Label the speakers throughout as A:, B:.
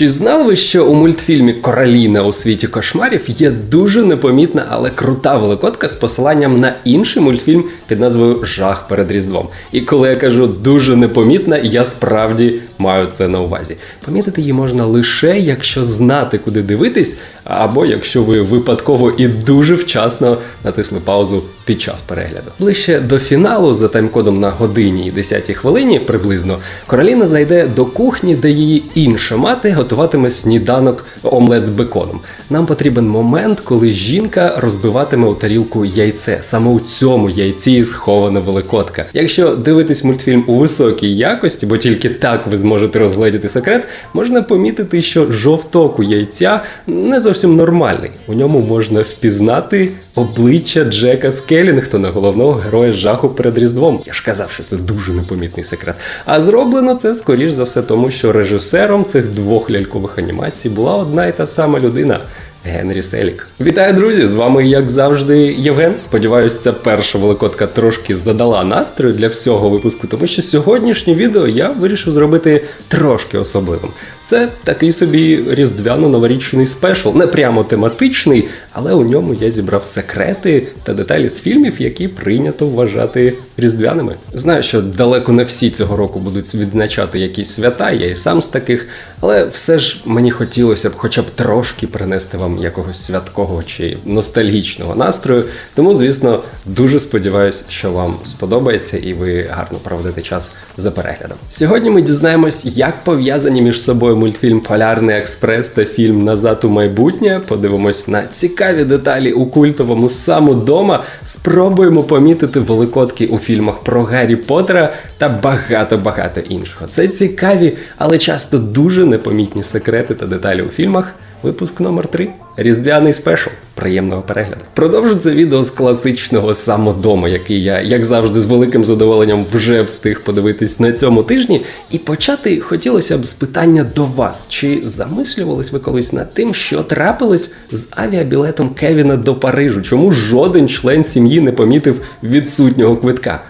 A: Чи знали ви, що у мультфільмі Короліна у світі кошмарів є дуже непомітна, але крута великодка з посиланням на інший мультфільм під назвою Жах перед Різдвом? І коли я кажу дуже непомітна, я справді маю це на увазі. Помітити її можна лише якщо знати, куди дивитись, або якщо ви випадково і дуже вчасно натисли паузу під час перегляду. Ближче до фіналу, за таймкодом на годині і 10 хвилині приблизно, Короліна зайде до кухні, де її інша мати готуватиме сніданок омлет з беконом. Нам потрібен момент, коли жінка розбиватиме у тарілку яйце. Саме у цьому яйці схована великодка. Якщо дивитись мультфільм у високій якості, бо тільки так ви зможете розгледіти секрет, можна помітити, що жовток у яйця не зовсім нормальний. У ньому можна впізнати обличчя Джека Скелінгтона, головного героя жаху перед Різдвом. Я ж казав, що це дуже непомітний секрет. А зроблено це скоріш за все тому, що режисером цих двох лялькових анімацій була одна і та сама людина. Генрі Селік. Вітаю, друзі! З вами, як завжди, Євген. Сподіваюсь, ця перша великодка трошки задала настрою для всього випуску, тому що сьогоднішнє відео я вирішив зробити трошки особливим. Це такий собі різдвяно-новорічний спешл, не прямо тематичний, але у ньому я зібрав секрети та деталі з фільмів, які прийнято вважати різдвяними. Знаю, що далеко не всі цього року будуть відзначати якісь свята, я і сам з таких, але все ж мені хотілося б хоча б трошки принести вам якогось святкого чи ностальгічного настрою. Тому, звісно, дуже сподіваюся, що вам сподобається і ви гарно проведете час за переглядом. Сьогодні ми дізнаємось, як пов'язані між собою мультфільм Полярний експрес та фільм Назад у майбутнє. Подивимось на цікаві деталі у культовому саму дома. Спробуємо помітити великодки у фільмах про Гаррі Поттера та багато-багато іншого. Це цікаві, але часто дуже непомітні секрети та деталі у фільмах. Випуск номер 3 Різдвяний спешл. Приємного перегляду. Продовжу відео з класичного самодому, який я, як завжди, з великим задоволенням вже встиг подивитись на цьому тижні. І почати хотілося б з питання до вас: чи замислювались ви колись над тим, що трапилось з авіабілетом Кевіна до Парижу? Чому жоден член сім'ї не помітив відсутнього квитка?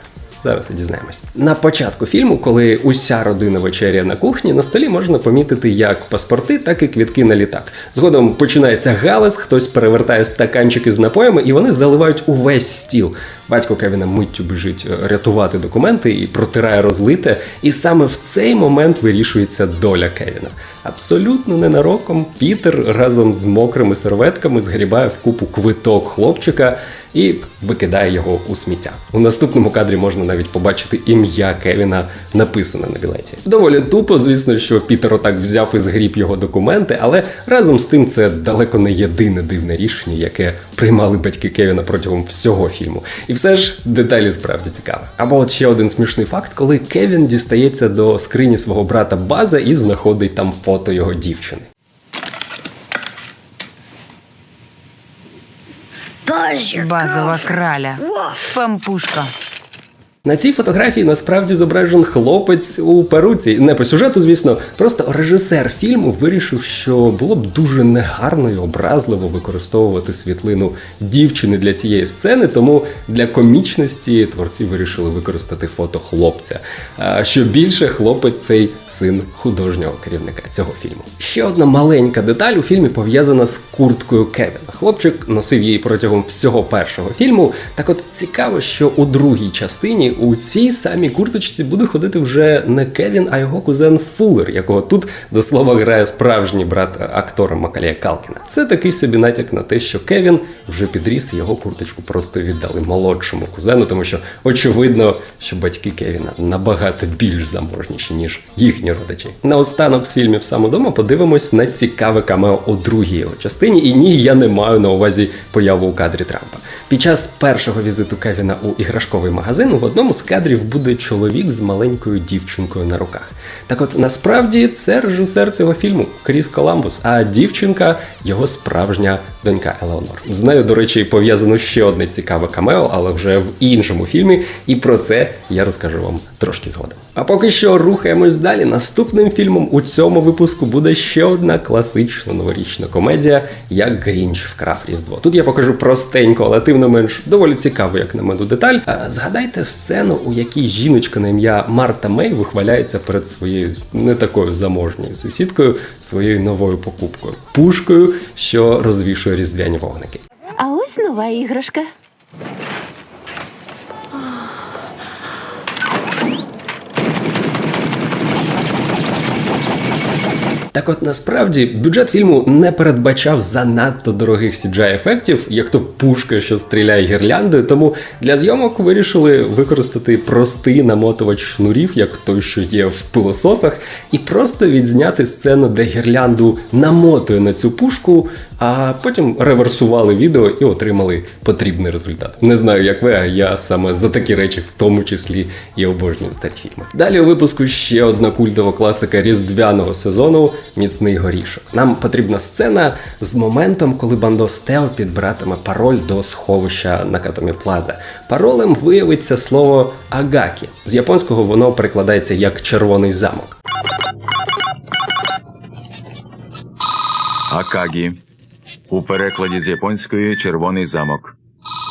A: Зараз і дізнаємось. На початку фільму, коли уся родина вечеряє на кухні, на столі можна помітити як паспорти, так і квітки на літак. Згодом починається галас, хтось перевертає стаканчики з напоями, і вони заливають увесь стіл. Батько Кевіна миттю біжить е, рятувати документи і протирає розлите. І саме в цей момент вирішується доля Кевіна. Абсолютно ненароком Пітер разом з мокрими серветками згрібає в купу квиток хлопчика і викидає його у сміття. У наступному кадрі можна навіть побачити ім'я Кевіна написане на білеті. Доволі тупо, звісно, що Пітер отак взяв і згріб його документи, але разом з тим це далеко не єдине дивне рішення, яке приймали батьки Кевіна протягом всього фільму. І все ж деталі справді цікаві. Або от ще один смішний факт, коли Кевін дістається до скрині свого брата База і знаходить там фото його дівчини.
B: Базова краля. Пампушка.
A: На цій фотографії насправді зображен хлопець у перуці. Не по сюжету, звісно, просто режисер фільму вирішив, що було б дуже негарно і образливо використовувати світлину дівчини для цієї сцени, тому для комічності творці вирішили використати фото хлопця. А що більше, хлопець цей син художнього керівника цього фільму. Ще одна маленька деталь у фільмі пов'язана з курткою Кевіна. Хлопчик носив її протягом всього першого фільму. Так от цікаво, що у другій частині у цій самій курточці буде ходити вже не Кевін, а його кузен Фуллер, якого тут до слова грає справжній брат актора Макалія Калкіна. Це такий собі натяк на те, що Кевін вже підріс, його курточку просто віддали молодшому кузену, тому що очевидно, що батьки Кевіна набагато більш заможніші, ніж їхні родичі. Наостанок з фільмів самодома подивимось на цікаве камео у другій його частині. І ні, я не маю на увазі появу у кадрі Трампа. Під час першого візиту Кевіна у іграшковий магазин в одному з кадрів буде чоловік з маленькою дівчинкою на руках. Так от насправді це режисер цього фільму Кріс Коламбус, а дівчинка його справжня донька Елеонор. З нею, до речі, пов'язано ще одне цікаве камео, але вже в іншому фільмі, і про це я розкажу вам трошки згодом. А поки що рухаємось далі. Наступним фільмом у цьому випуску буде ще одна класична новорічна комедія, як Грінч вкрав Різдво. Тут я покажу простенько, але тим не менш доволі цікаву, як на мене, деталь. Згадайте сцену сцену, у якій жіночка на ім'я Марта Мей вихваляється перед своєю не такою заможньою сусідкою своєю новою покупкою пушкою, що розвішує різдвяні вогники.
C: А ось нова іграшка.
A: Так от насправді бюджет фільму не передбачав занадто дорогих cgi ефектів, як то пушка, що стріляє гірляндою. Тому для зйомок вирішили використати простий намотувач шнурів, як той, що є в пилососах, і просто відзняти сцену, де гірлянду намотує на цю пушку, а потім реверсували відео і отримали потрібний результат. Не знаю, як ви, а я саме за такі речі, в тому числі і обожнюю старі фільми. Далі у випуску ще одна культова класика різдвяного сезону Міцний горішок. Нам потрібна сцена з моментом, коли Бандос Тео підбиратиме пароль до сховища на Катомі Плаза. Паролем виявиться слово Агакі. З японського воно перекладається як червоний замок.
D: Акагі. У перекладі з японської червоний замок.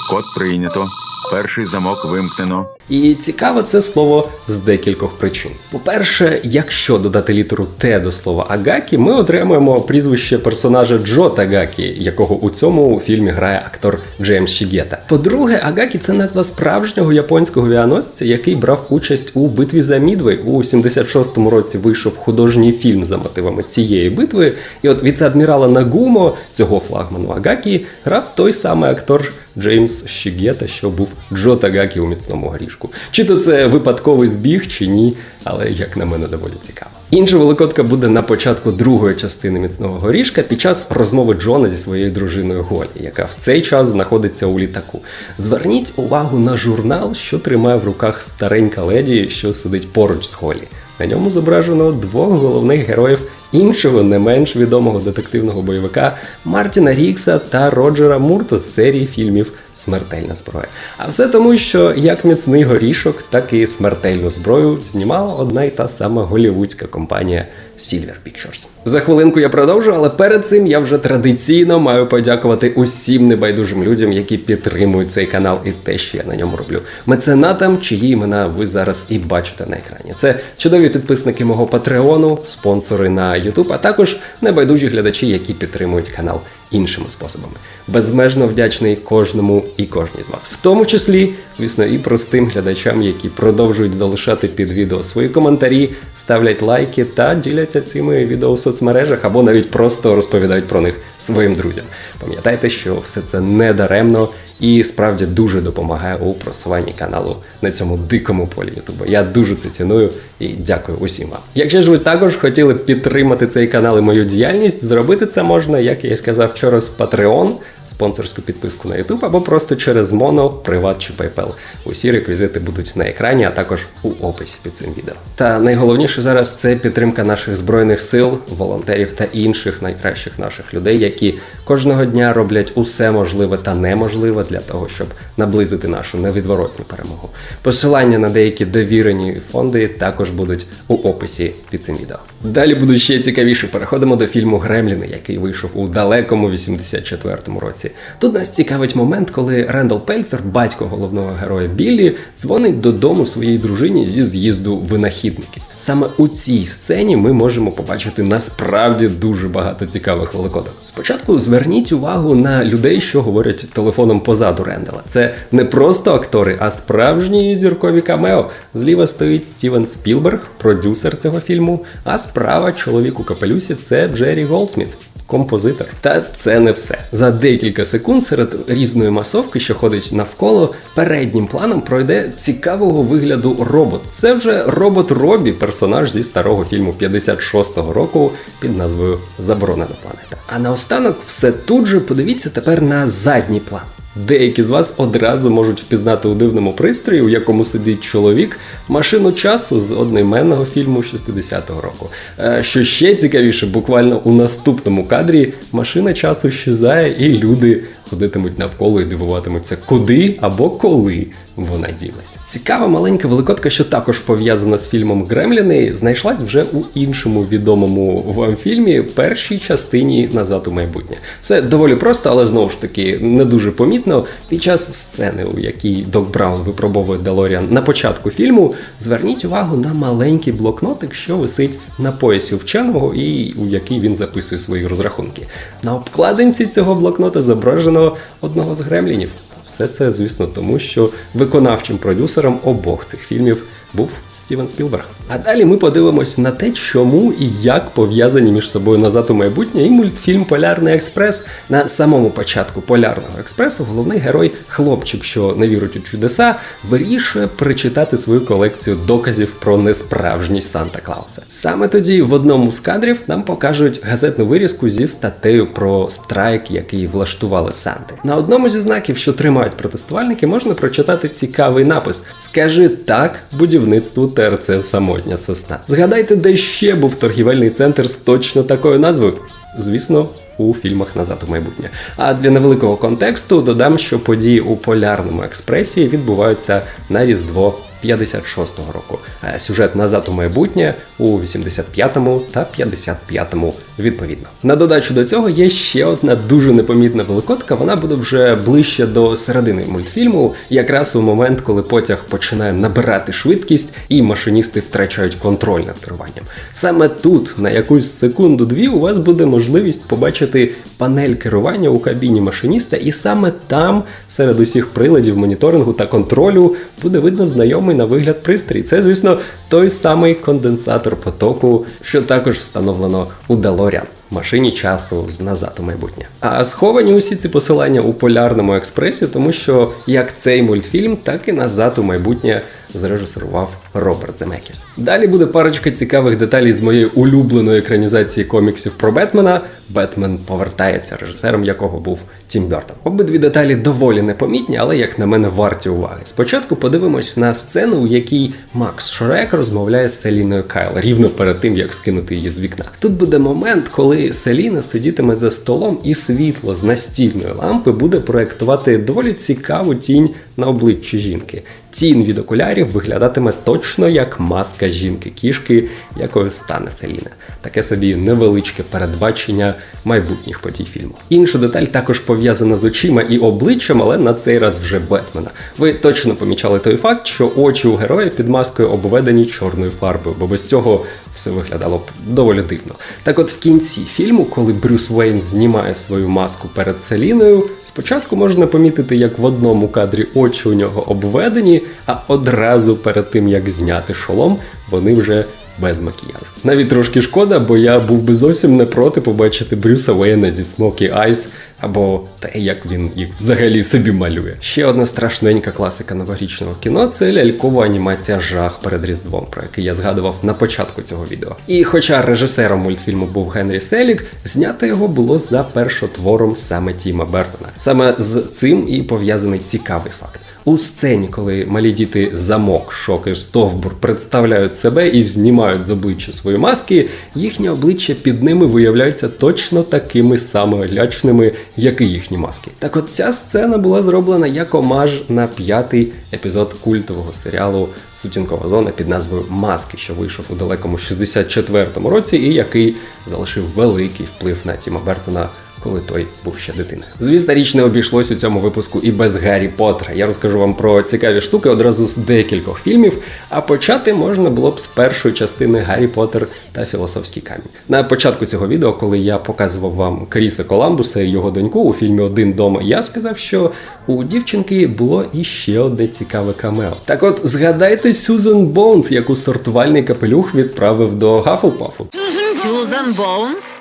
D: Код прийнято. Перший замок вимкнено.
A: І цікаво це слово з декількох причин. По-перше, якщо додати літеру Т до слова Агакі, ми отримаємо прізвище персонажа Джо Тагакі, якого у цьому фільмі грає актор Джеймс Шігета. По-друге, Агакі це назва справжнього японського авіаносця, який брав участь у битві за Мідвей. У 76-му році вийшов художній фільм за мотивами цієї битви. І от віце-адмірала Нагумо, цього флагману Агакі, грав той самий актор Джеймс Шігета, що був Джо Тагакі у міцному горішку. Чи то це випадковий збіг, чи ні, але як на мене доволі цікаво. Інша великодка буде на початку другої частини міцного горішка під час розмови Джона зі своєю дружиною Голі, яка в цей час знаходиться у літаку. Зверніть увагу на журнал, що тримає в руках старенька леді, що сидить поруч з Голі. На ньому зображено двох головних героїв іншого не менш відомого детективного бойовика Мартіна Рікса та Роджера Мурто з серії фільмів Смертельна зброя. А все тому, що як міцний горішок, так і смертельну зброю знімала одна й та сама голівудська компанія Silver Pictures. За хвилинку я продовжу, але перед цим я вже традиційно маю подякувати усім небайдужим людям, які підтримують цей канал і те, що я на ньому роблю. Меценатам, чиї імена ви зараз і бачите на екрані. Це чудові підписники мого Патреону, спонсори на YouTube, а також небайдужі глядачі, які підтримують канал іншими способами. Безмежно вдячний кожному і кожній з вас, в тому числі, звісно, і простим глядачам, які продовжують залишати під відео свої коментарі, ставлять лайки та діляться цими відео в соцмережах або навіть просто розповідають про них своїм друзям. Пам'ятайте, що все це не даремно і справді дуже допомагає у просуванні каналу на цьому дикому полі Ютубу. Я дуже це ціную і дякую усім вам. Якщо ж ви також хотіли підтримати цей канал і мою діяльність, зробити це можна, як я і сказав вчора, з Patreon, спонсорську підписку на YouTube, або просто через Mono, Приват чи PayPal. Усі реквізити будуть на екрані, а також у описі під цим відео. Та найголовніше зараз це підтримка наших збройних сил, волонтерів та інших найкращих наших людей, які кожного дня роблять усе можливе та неможливе для того, щоб наблизити нашу невідворотню перемогу. Посилання на деякі довірені фонди також будуть у описі під цим відео. Далі буде ще цікавіше. Переходимо до фільму Гремліни, який вийшов у далекому 84-му році. Тут нас цікавить момент, коли Рендал Пельцер, батько головного героя Біллі, дзвонить додому своїй дружині зі з'їзду винахідників. Саме у цій сцені ми можемо побачити насправді дуже багато цікавих великодок. Спочатку зверніть увагу на людей, що говорять телефоном позаду Рендела. Це не просто актори, а справжні зіркові камео. Зліва стоїть Стівен Спілберг, продюсер цього фільму, а справа чоловік у капелюсі це Джері Голдсміт. Композитор. Та це не все. За декілька секунд серед різної масовки, що ходить навколо, переднім планом пройде цікавого вигляду робот. Це вже робот Робі, персонаж зі старого фільму 56-го року під назвою Заборонена планета. А наостанок все тут же подивіться тепер на задній план. Деякі з вас одразу можуть впізнати у дивному пристрої, у якому сидить чоловік, машину часу з одноіменного фільму 60-го року. Е, Що ще цікавіше, буквально у наступному кадрі машина часу щезає, і люди ходитимуть навколо і дивуватимуться, куди або коли вона ділася. Цікава маленька великодка, що також пов'язана з фільмом Гремліни, знайшлась вже у іншому відомому вам фільмі першій частині назад у майбутнє. Все доволі просто, але знову ж таки не дуже помітно. Під час сцени, у якій Док Браун випробовує Делоріан на початку фільму, зверніть увагу на маленький блокнотик, що висить на поясі вченого, і у який він записує свої розрахунки. На обкладинці цього блокнота зображено одного з гремлінів. Все це, звісно, тому що виконавчим продюсером обох цих фільмів був Стівен Спілберг. А далі ми подивимось на те, чому і як пов'язані між собою назад у майбутнє і мультфільм Полярний експрес. На самому початку полярного експресу головний герой, хлопчик, що не вірить у чудеса, вирішує прочитати свою колекцію доказів про несправжність Санта Клауса. Саме тоді в одному з кадрів нам покажуть газетну вирізку зі статтею про страйк, який влаштували Санти. На одному зі знаків, що тримають протестувальники, можна прочитати цікавий напис: Скажи так будівництву ТРЦ Самотня сосна. Згадайте, де ще був торгівельний центр з точно такою назвою. Звісно. У фільмах назад у майбутнє. А для невеликого контексту додам, що події у полярному експресі відбуваються на Різдво 56-го року. Сюжет назад у майбутнє у 85-му та 55-му відповідно. На додачу до цього є ще одна дуже непомітна великодка. Вона буде вже ближче до середини мультфільму, якраз у момент, коли потяг починає набирати швидкість і машиністи втрачають контроль над керуванням. Саме тут, на якусь секунду-дві, у вас буде можливість побачити панель керування у кабіні машиніста, і саме там, серед усіх приладів моніторингу та контролю, буде видно знайомий на вигляд пристрій. Це, звісно, той самий конденсатор потоку, що також встановлено у DeLorean. Машині часу назад у майбутнє. А сховані усі ці посилання у полярному експресі, тому що як цей мультфільм, так і назад у майбутнє зрежисерував Роберт Земекіс. Далі буде парочка цікавих деталей з моєї улюбленої екранізації коміксів про Бетмена. Бетмен повертається, режисером якого був Тім Бертон. Обидві деталі доволі непомітні, але як на мене варті уваги. Спочатку подивимось на сцену, у якій Макс Шрек розмовляє з Селіною Кайл рівно перед тим, як скинути її з вікна. Тут буде момент, коли Селіна сидітиме за столом, і світло з настільної лампи буде проектувати доволі цікаву тінь на обличчі жінки. Тінь від окулярів виглядатиме точно як маска жінки-кішки, якою стане Селіна. Таке собі невеличке передбачення майбутніх подій фільму. Інша деталь також пов'язана з очима і обличчям, але на цей раз вже Бетмена. Ви точно помічали той факт, що очі у героя під маскою обведені чорною фарбою, бо без цього все виглядало б доволі дивно. Так от в кінці фільму, коли Брюс Уейн знімає свою маску перед Селіною, спочатку можна помітити, як в одному кадрі очі у нього обведені, а одразу перед тим як зняти шолом, вони вже без макіяжу. Навіть трошки шкода, бо я був би зовсім не проти побачити Брюса Уейна зі Smoky Eyes, або те, як він їх взагалі собі малює. Ще одна страшненька класика новорічного кіно це лялькова анімація Жах перед Різдвом, про який я згадував на початку цього відео. І хоча режисером мультфільму був Генрі Селік, знято його було за першотвором саме Тіма Бертона. Саме з цим і пов'язаний цікавий факт. У сцені, коли малі діти замок, шок і стовбур представляють себе і знімають з обличчя свої маски, їхні обличчя під ними виявляються точно такими саме лячними, як і їхні маски. Так от ця сцена була зроблена як омаж на п'ятий епізод культового серіалу Сутінкова зона під назвою Маски, що вийшов у далекому 64-му році, і який залишив великий вплив на Тіма Бертона коли той був ще дитиною. Звісно, річ не обійшлось у цьому випуску і без Гаррі Поттера. Я розкажу вам про цікаві штуки одразу з декількох фільмів. А почати можна було б з першої частини Гаррі Поттер та Філософський камінь. На початку цього відео, коли я показував вам Кріса Коламбуса і його доньку у фільмі Один дома, я сказав, що у дівчинки було іще одне цікаве камео. Так от згадайте Сюзан Боунс, яку сортувальний капелюх відправив до Гафлпафу.
B: Сьюзан Боунс?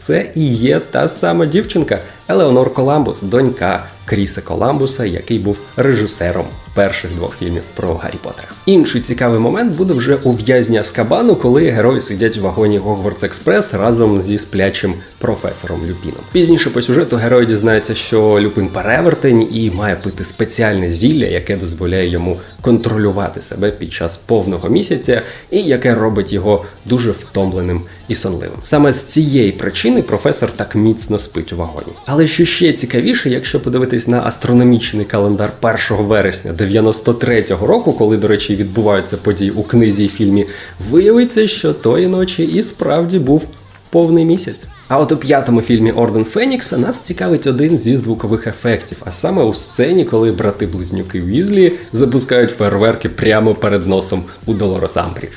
A: Це і є та сама дівчинка. Елеонор Коламбус, донька Кріса Коламбуса, який був режисером перших двох фільмів про Гаррі Поттера. Інший цікавий момент буде вже у в'язні Аскабану, коли герої сидять в вагоні Гогвартс Експрес разом зі сплячим професором Люпіном. Пізніше по сюжету герої дізнаються, що Люпин перевертень і має пити спеціальне зілля, яке дозволяє йому контролювати себе під час повного місяця, і яке робить його дуже втомленим і сонливим. Саме з цієї причини професор так міцно спить у вагоні. Але що ще цікавіше, якщо подивитись на астрономічний календар 1 вересня 93-го року, коли, до речі, відбуваються події у книзі і фільмі, виявиться, що тої ночі і справді був повний місяць. А от у п'ятому фільмі Орден Фенікса нас цікавить один зі звукових ефектів, а саме у сцені, коли брати-близнюки Візлі запускають фейерверки прямо перед носом у Долорес Амбрідж.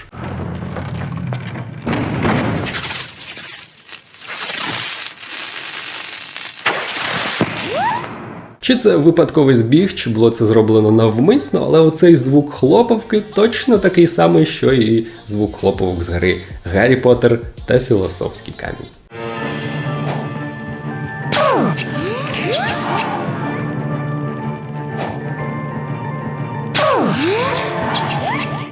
A: Чи це випадковий збіг, чи було це зроблено навмисно, але оцей звук хлопавки точно такий самий, що і звук хлопавок з гри Гаррі Поттер та Філософський камінь.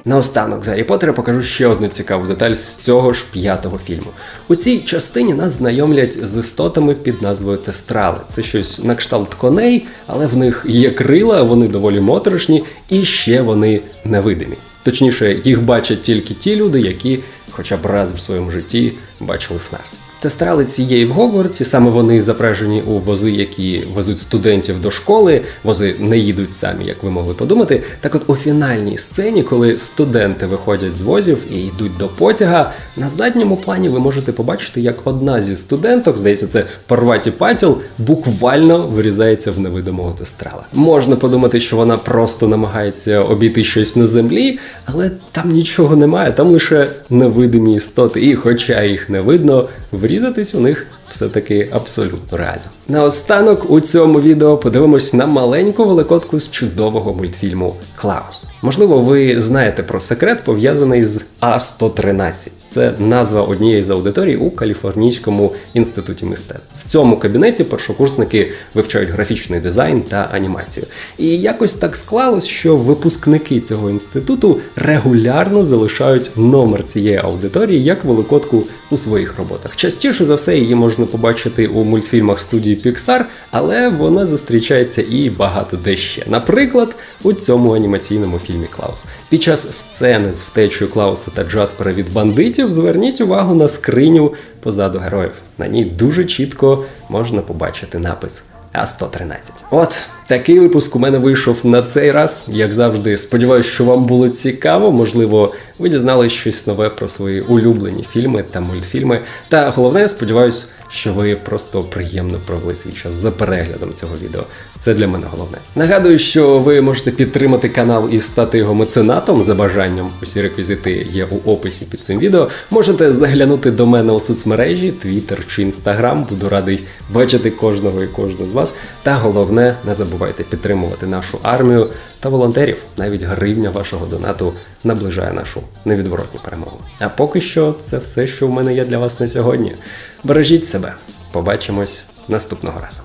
A: Наостанок з Гаррі Поттера покажу ще одну цікаву деталь з цього ж п'ятого фільму. У цій частині нас знайомлять з істотами під назвою Тестрали. Це щось на кшталт коней, але в них є крила, вони доволі моторошні, і ще вони невидимі. Точніше, їх бачать тільки ті люди, які хоча б раз в своєму житті бачили смерть. Тестрали ці є і в Гогвартсі, саме вони запряжені у вози, які везуть студентів до школи. Вози не їдуть самі, як ви могли подумати. Так от у фінальній сцені, коли студенти виходять з возів і йдуть до потяга, на задньому плані ви можете побачити, як одна зі студенток, здається, це Парваті Патіл, буквально вирізається в невидимого тестрала. Можна подумати, що вона просто намагається обійти щось на землі, але там нічого немає, там лише невидимі істоти. І хоча їх не видно, врізатись у них все-таки абсолютно реально. Наостанок у цьому відео подивимось на маленьку великодку з чудового мультфільму Клаус. Можливо, ви знаєте про секрет, пов'язаний з А113. Це назва однієї з аудиторій у Каліфорнійському інституті мистецтв. В цьому кабінеті першокурсники вивчають графічний дизайн та анімацію. І якось так склалось, що випускники цього інституту регулярно залишають номер цієї аудиторії як великодку у своїх роботах. Частіше за все її можна побачити у мультфільмах студії Pixar, але вона зустрічається і багато де ще. Наприклад, у цьому анімаційному фільмі Клаус. Під час сцени з втечею Клауса та Джаспера від бандитів зверніть увагу на скриню позаду героїв. На ній дуже чітко можна побачити напис. А113. От такий випуск у мене вийшов на цей раз. Як завжди, сподіваюся, що вам було цікаво. Можливо, ви дізналися щось нове про свої улюблені фільми та мультфільми. Та головне, сподіваюсь, що ви просто приємно провели свій час за переглядом цього відео. Це для мене головне. Нагадую, що ви можете підтримати канал і стати його меценатом за бажанням. Усі реквізити є у описі під цим відео. Можете заглянути до мене у соцмережі, Twitter чи Instagram. Буду радий бачити кожного і кожну з вас. Та головне, не забувайте підтримувати нашу армію та волонтерів. Навіть гривня вашого донату наближає нашу невідворотню перемогу. А поки що це все, що в мене є для вас на сьогодні. Бережіть себе. Побачимось наступного разу.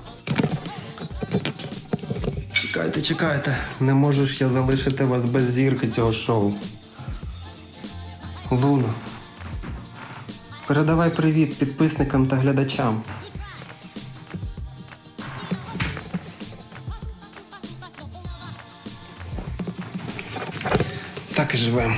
A: Чекайте, чекайте, не можу ж я залишити вас без зірки цього шоу. Луна. Передавай привіт підписникам та глядачам. Так і живемо.